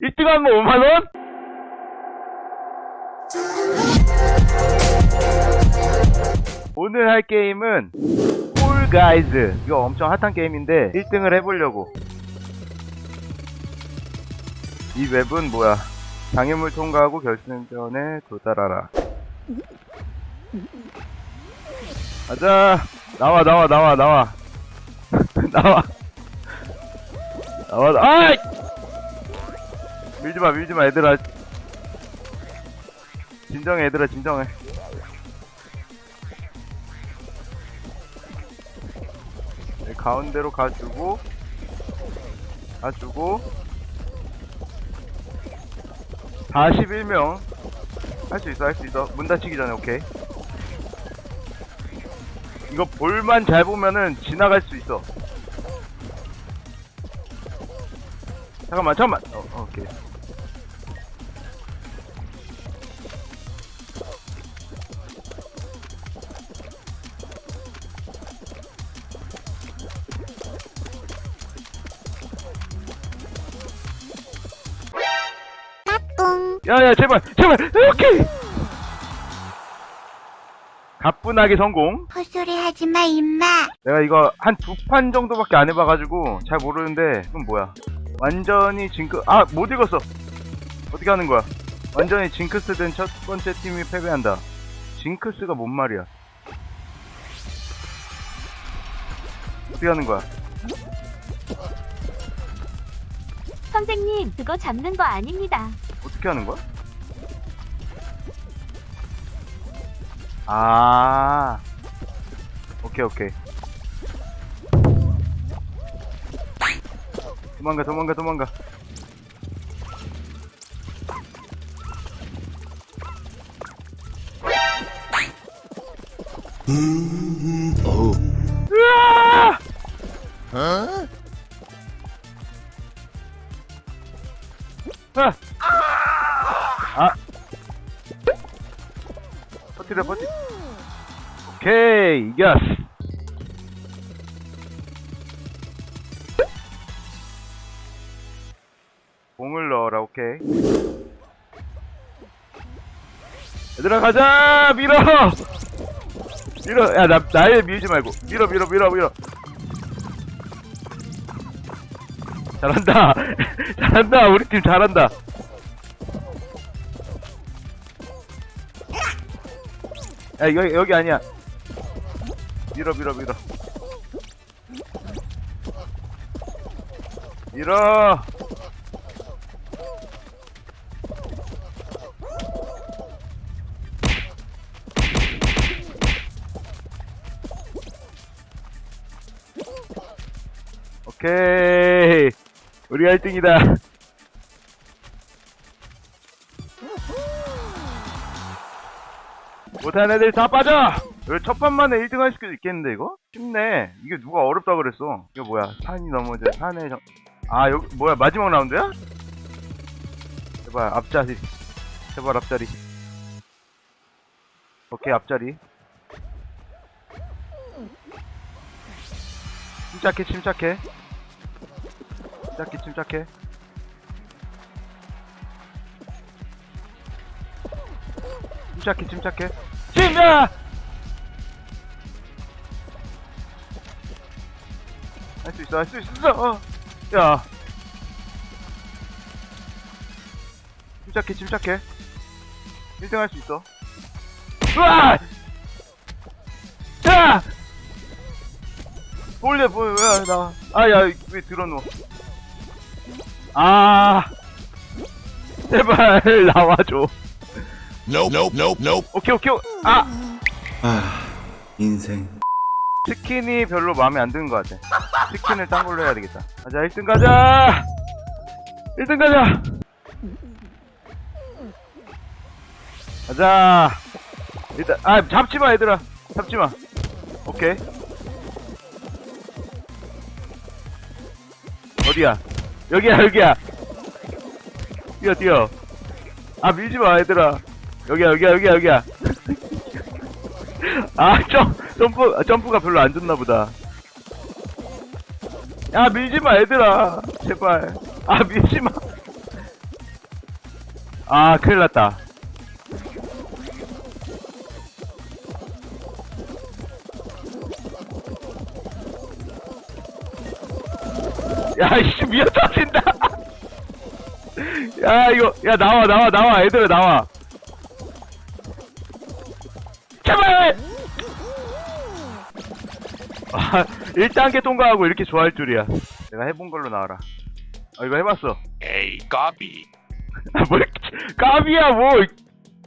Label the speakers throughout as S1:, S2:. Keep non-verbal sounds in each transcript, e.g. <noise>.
S1: 1등 하면 5만원? 오늘 할 게임은 폴 가이즈 이거 엄청 핫한 게임인데 1등을 해보려고. 이 웹은 뭐야? 장애물 통과하고 결승전에 도달하라. 가자. 나와 나와 나와. 나와. <laughs> 나와 나와. 아이 밀지마 밀지마 얘들아. 진정해 얘들아 진정해. 네, 가운데로 가주고 가주고. 41명. 할 수 있어 할 수 있어. 문 닫히기 전에 오케이. 이거 볼만 잘 보면은 지나갈 수 있어. 잠깐만 잠깐만. 어, 어, 오케이 야야 제발 제발 오케이! 가뿐하게 성공.
S2: 헛소리 하지 마, 임마.
S1: 내가 이거 한 두 판 정도밖에 안 해봐가지고 잘 모르는데 이건 뭐야? 완전히 징크 아 못 읽었어. 어떻게 하는 거야? 완전히 징크스 된 첫 번째 팀이 패배한다. 징크스가 뭔 말이야? 어떻게 하는 거야?
S3: 선생님, 그거 잡는 거 아닙니다.
S1: 어떻게 하는 거야? 아. 오케이 오케이. 도망가 도망가 도망가. 으아! 아! 오케이 이겼어. 공을 넣어라 오케이. 얘들아 가자! 밀어! 밀어! 야나 나에 밀지 말고. 밀어 밀어 밀어 밀어. 잘한다. <laughs> 잘한다. 우리 팀 잘한다. 야 여기 여기 아니야 밀어 밀어 밀어. 밀어. 오케이. 우리가 1등이다. 못하는 애들 다 빠져! 이거 첫 판만에 1등 할 수도 있겠는데, 이거? 쉽네. 이게 누가 어렵다 그랬어. 이거 뭐야? 산이 넘어져, 산에 정... 아, 여기, 뭐야? 마지막 라운드야? 제발, 앞자리. 제발, 앞자리. 오케이, 앞자리. 침착해, 침착해. 침착해, 침착해. 침착해, 침착해. 침야! 수 있어, 할 수 있어. 어. 야. 침착해, 침착해. 1등 할 수 있어. 으아! 자! 볼래, 볼, 왜, 나. 아, 야, 왜 들어누워. 아. 제발, 나와줘.
S4: Nope, nope, nope, nope.
S1: 오케이, 오케이. 아!
S5: 아, 인생.
S1: 스킨이 별로 마음에 안 드는 것 같아. 스킨을 딴 걸로 해야 되겠다. 가자, 1등 가자! 1등 가자! 가자! 일단, 아, 잡지 마, 얘들아. 잡지 마. 오케이. 어디야? 여기야, 여기야. 뛰어, 뛰어. 아, 밀지 마, 얘들아. 여기야, 여기야, 여기야, 여기야. <laughs> 아, 점, 점프, 아, 점프가 별로 안 좋나 보다. 야, 밀지 마, 얘들아. 제발. 아, 밀지 마. 아, 큰일 났다. 야, 이씨, 미어 터진다! 야, 이거, 야, 나와, 나와, 나와, 애들아, 나와. 제발! 아, 1단계 통과하고 이렇게 좋아할 줄이야. 내가 해본 걸로 나와라. 아, 이거 해봤어.
S4: 에이 까비
S1: 아, 뭐, 까비야, 뭐.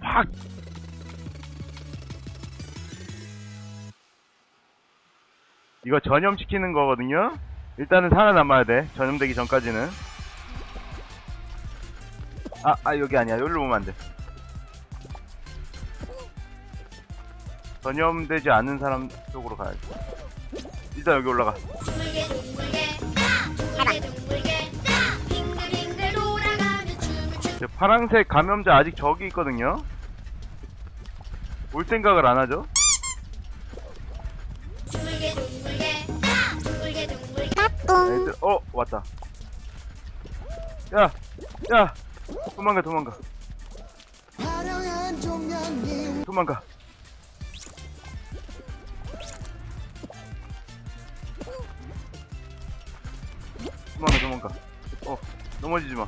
S1: 확. 이거 전염시키는 거거든요? 일단은 살아남아야 돼. 전염되기 전까지는. 아, 아, 여기 아니야. 여기로 오면 안 돼. 전염되지 않은 사람 쪽으로 가야지. 일단 여기 올라가.
S2: 둥글게 둥글게 둥글게 둥글게 빙글빙글 돌아가며 춤을
S1: 추저 파랑색 감염자 아직 저기 있거든요. 올 생각을 안 하죠?
S2: 둥글게 둥글게 둥글게 둥글게
S1: 애들, 어, 왔다. 야, 야, 도망가, 도망가. 도망가. 도망가. 어, 넘어지지 마.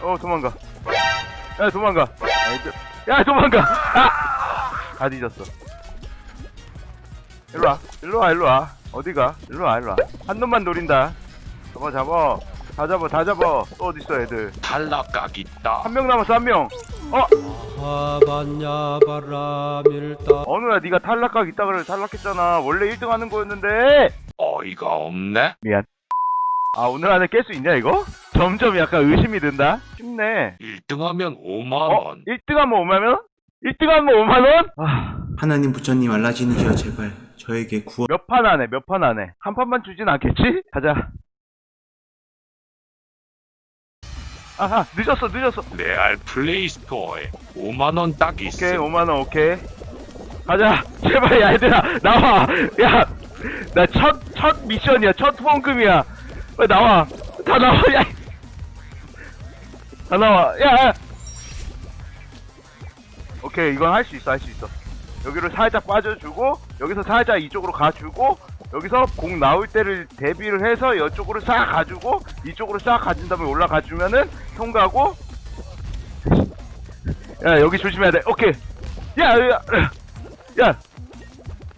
S1: 어, 도망가. 야, 도망가. 야, 도망가. 아! 다 뒤졌어. 일로 와, 일로 와, 일로 와. 어디가? 일로 와, 일로 와. 한 놈만 노린다. 잡아, 잡아. 다 잡아, 다 잡아. 또 어딨어, 애들.
S4: 탈락각 있다
S1: 한 명 남았어, 한 명. 어,
S6: 하반야 바람일다
S1: 어느야, 네가 탈락각 있다 그래 탈락했잖아. 원래 1등 하는 거였는데.
S4: 어이가 없네
S1: 미안. 아, 오늘 안에 깰 수 있냐, 이거? 점점 약간 의심이 든다. 쉽네.
S4: 1등하면
S1: 어?
S4: 5만원
S1: 1등 하면 5만원? 1등 하면 5만원? 아,
S5: 하나님 부처님 알라지니시여 제발 저에게 구원
S1: 몇 판 안에, 몇 판 안에. 한 판만 주진 않겠지? 가자. 아하, 늦었어, 늦었어.
S4: 레알 플레이 스토어에 5만원 딱
S1: 오케이,
S4: 있음
S1: 5만원, 오케이. 가자. <laughs> 제발, 야, 얘들아, 나와. 야, 나 첫, 첫 미션이야. 첫 후원금이야. 빨리 나와. 다 나와, 야. 다 나와. 야, 야. 오케이, 이건 할 수 있어, 할 수 있어. 여기로 살짝 빠져주고, 여기서 살짝 이쪽으로 가주고, 여기서 공 나올 때를 대비를 해서 이쪽으로 싹 가주고, 이쪽으로 싹 가준 다음에 올라가 주면은 통과하고, 야, 여기 조심해야 돼. 오케이. 야, 야, 야,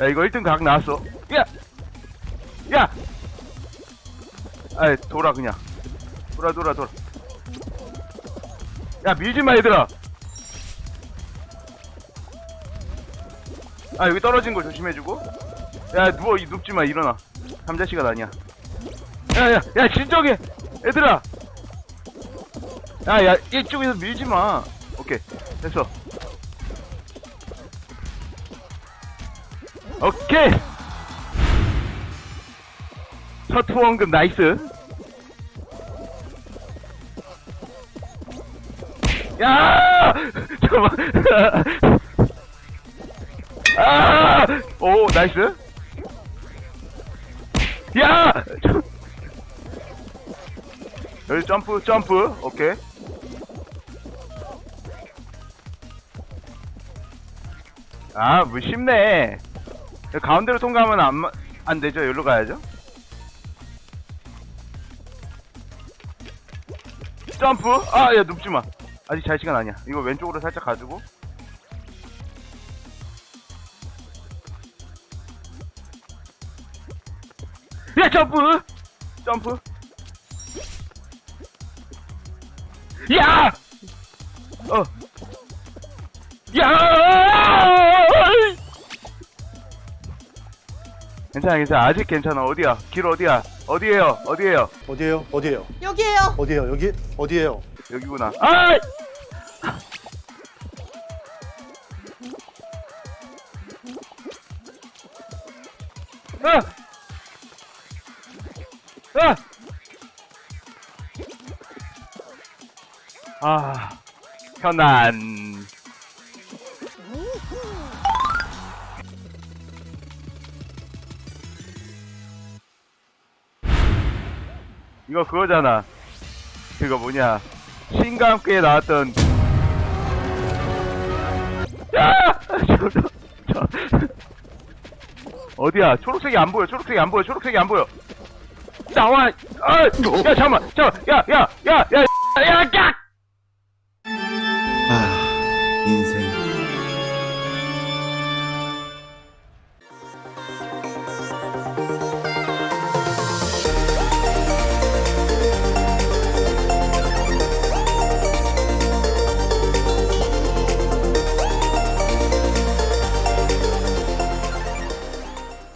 S1: 야, 이거 1등 각 나왔어. 야, 야, 아, 돌아 그냥. 돌아, 돌아, 돌아. 야, 밀지 마, 얘들아. 아, 여기 떨어진 거 조심해주고. 야, 누워, 이 눕지 마, 일어나. 삼자 시간 아니야. 야, 야, 야, 진정해, 얘들아. 야, 야, 이쪽에서 밀지 마. 오케이, 됐어. 오케이. 첫 후원금 나이스. 야! <laughs> 잠깐만. <laughs> 아! 오, 나이스. 야! 저- 여기 점프, 점프. 오케이. 아, 뭐 쉽네. 가운데로 통과하면 안, 마- 안 되죠? 여기로 가야죠? 점프! 아, 야, 눕지 마. 아직 잘 시간 아니야. 이거 왼쪽으로 살짝 가지고. 점프! 점프! 야! 어. 야! 괜찮아, 괜찮아. 아직 괜찮아. 어디야? 길 어디야? 어디에요? 어디에요?
S7: 어디에요? 어디에요?
S8: 여기에요.
S7: 어디에요? 여기? 어디에요?
S1: 여기구나. 아! 아! 아! 아, 현안. 이거 그거잖아. 그거 뭐냐. 신과 함께 나왔던. 야! 저, 저, 저. 어디야? 초록색이 안 보여, 초록색이 안 보여, 초록색이 안 보여. 나와! 아! 야, 잠깐만! 잠깐만! 야, 야, 야, 야, 야, 야! 야!